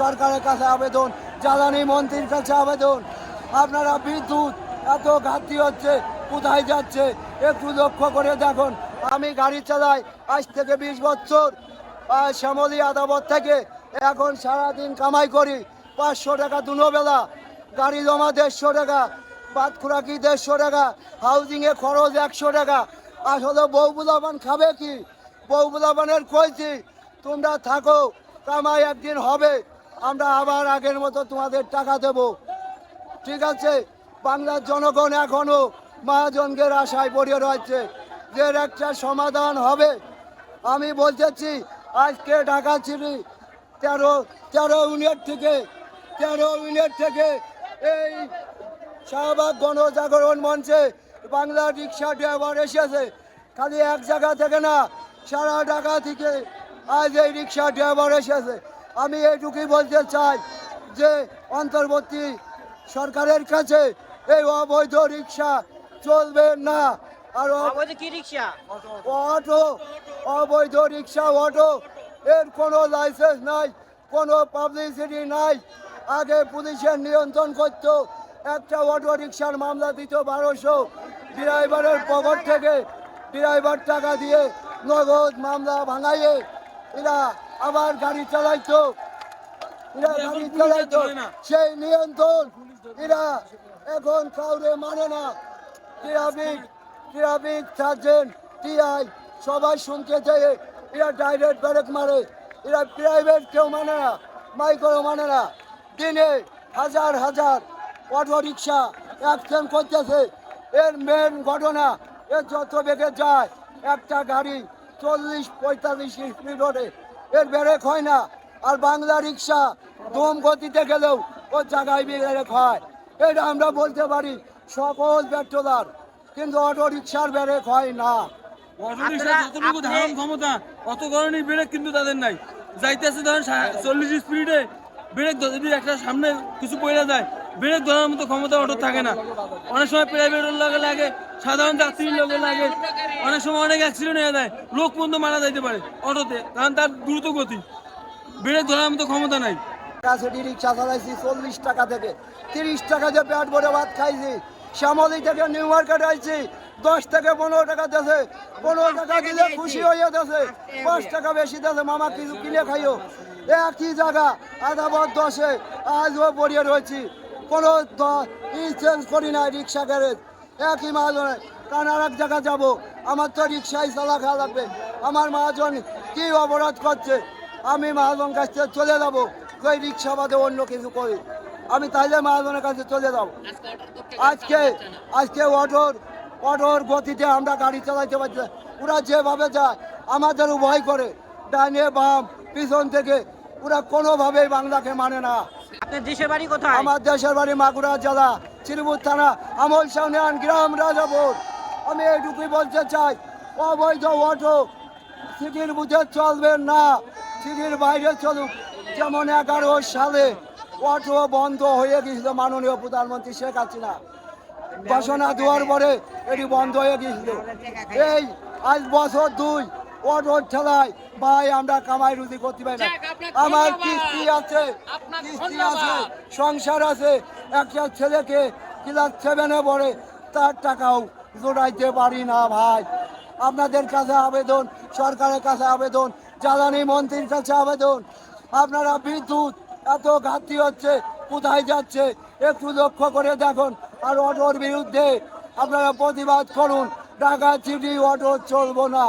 সরকারের কাছে আবেদন, জ্বালানি মন্ত্রীর কাছে আবেদন। আপনারা বিদ্যুৎ, এত ঘাটতি হচ্ছে, কোথায় যাচ্ছে? একটু লক্ষ্য করে দেখুন, আমি গাড়ি চালাই আজ থেকে বিশ বছর। শ্যামলী আদাবত থেকে এখন সারাদিন কামাই করি, পাঁচশো টাকা দুনো বেলা গাড়ি জমা দেড়শো টাকা বাদ খোরাকি দেড়শো টাকা, হাউজিংয়ে খরচ একশো টাকা। আসলে বউ বুলাবান খাবে কি? বউ বুলাবানের কইছি, তোমরা থাকো, কামাই একদিন হবে। আমরা আবার আগের মতো তোমাদের টাকা দেব। ঠিক আছে? বাংলার জনগণ এখনও মহাজনদের আশায় পড়ে রয়েছে যে একটা সমাধান হবে। আমি বলতেছি আজকে ঢাকা ছিলি তেরো তেরো ইউনিট থেকে, তেরো ইউনিট থেকে এই শাহবাগ গণজাগরণ মঞ্চে বাংলা রিক্সা ড্রাইভার এসেছে। খালি এক জায়গা থেকে না, সারা ঢাকা থেকে আজ এই রিক্সা ড্রাইভার এসেছে। আমি এইটুকুই বলতে চাই যে অন্তর্বর্তী সরকারের কাছে এই অবৈধ রিক্সা চলবে না। আর কি রিক্সা? অটো অবৈধ রিক্সা অটো। এর কোনো লাইসেন্স নাই কোনো পাবলিসিটি নাই। আগে পুলিশের নিয়ন্ত্রণ করত একটা অটো রিক্সার মামলা দিত বারোশো। ড্রাইভারের পকেট থেকে ড্রাইভার টাকা দিয়ে নগদ মামলা ভাঙাইয়ে এরা আবার গাড়ি চালাইতো। এরা গাড়ি চালাইতো। সেই নিয়ন্ত্রণ। এরা এখন কাউরে মানে না। ট্রাফিক ট্রাফিক সার্জেন্ট টিআই সবাই শুনতে চাই এরা ডাইরেক্ট ব্রেক মারে। এরা প্রাইভেট কেউ মানে না। মাইক্রো মানে না। দিনে হাজার হাজার অটো রিক্সা অ্যাক্সিডেন্ট করতেছে। এর মেন ঘটনা এর যত বেগে যায় একটা গাড়ি চল্লিশ পঁয়তাল্লিশ স্পিড ওঠে এর ব্রেক হয় না। আর বাংলা রিক্সা দম গতিতে গেলেও ও জায়গায় ব্রেক হয়। এটা আমরা বলতে পারি সকল পেট্রোলার। কিন্তু অটো রিক্সার ব্রেক হয় না। যতটুকু ধারণ ক্ষমতা অত ধরনের ব্রেক কিন্তু তাদের নাই। যাইতেছে ধরেন চল্লিশ স্পিডে ব্রেক যদি একটা সামনে কিছু পড়ে যায় ব্রেক ধরার মতো ক্ষমতা অটো থাকে না। অনেক সময় প্রাইভেট লাগে লাগে সাধারণ যাত্রীর লোকে লাগে অনেক সময় অনেক অ্যাক্সিডেন্ট হয়ে যায়, লোক পর্যন্ত মারা যাইতে পারে অটোতে, কারণ তার দ্রুত গতি। ব্রেক ধরার মতো ক্ষমতা নাই। কাছেটি রিক্সা চালাইছি চল্লিশ টাকা থেকে। তিরিশ টাকা দিয়ে পেট ভরে ভাত খাইছি, শ্যামলি থেকে নিউ মার্কেট আইছি, দশ থেকে পনেরো টাকা দেছে। পনেরো টাকা দিলে খুশি হয়ে দেছে, পাঁচ টাকা বেশি দেছে, মামা কিছু কিনে খাইও। একই জায়গা আধা বদ দশে, আজও পড়িয়ে রয়েছি। কোনো চেঞ্জ করি না রিক্সা গ্যারেজ একই মহাজনে কারণ আর এক জায়গা যাব। আমার তো রিক্সায় চালা খাওয়া লাগবে। আমার মহাজন কি অপরাধ করছে? আমি মহাজন কাছ থেকে চলে যাব। ওই রিক্সা বাদে অন্য কিছু করি। আমি তাইলে মহাজনের কাছে চলে যাব। আজকে আজকে অটোর অটোর গতিতে আমরা গাড়ি চালাইতে পারছি। ওরা যেভাবে যায় আমাদেরও ভয় করে। ডানে বাম, পিছন থেকে। ওরা কোনোভাবেই বাংলাকে মানে না। আপনার দেশের বাড়ি কোথায়? আমার দেশের বাড়ি মাগুরা জেলা শ্রীপুর থানা, আমল সাউনিয়ান গ্রাম রাজাপুর। আমি এইটুকুই বলতে চাই, অবৈধ অটো সিটির বুঝে চলবে না সিটির বাইরে চলুক। যেমন এগারো সালে অটো বন্ধ হয়ে গিয়েছিল মাননীয় প্রধানমন্ত্রী শেখ হাসিনা। ঘোষণা দেওয়ার পরে এটি বন্ধ হয়ে গিয়েছিল। এই আজ বছর দুই অটোর ঠেলায় ভাই আমরা কামাই রুজি করতে পারি না। আমার কিস্তি আছে কিস্তি আছে সংসার আছে। একটা ছেলেকে ক্লাস সেভেনে পড়ে তার টাকাও জোড়াইতে পারি না ভাই। আপনাদের কাছে আবেদন সরকারের কাছে আবেদন জ্বালানি মন্ত্রীর কাছে আবেদন। আপনারা বিদ্যুৎ এত ঘাটতি হচ্ছে কোথায় যাচ্ছে? একটু লক্ষ্য করে দেখুন। আর অটোর বিরুদ্ধে আপনারা প্রতিবাদ করুন। ঢাকা চিঠি অটো চলবো না।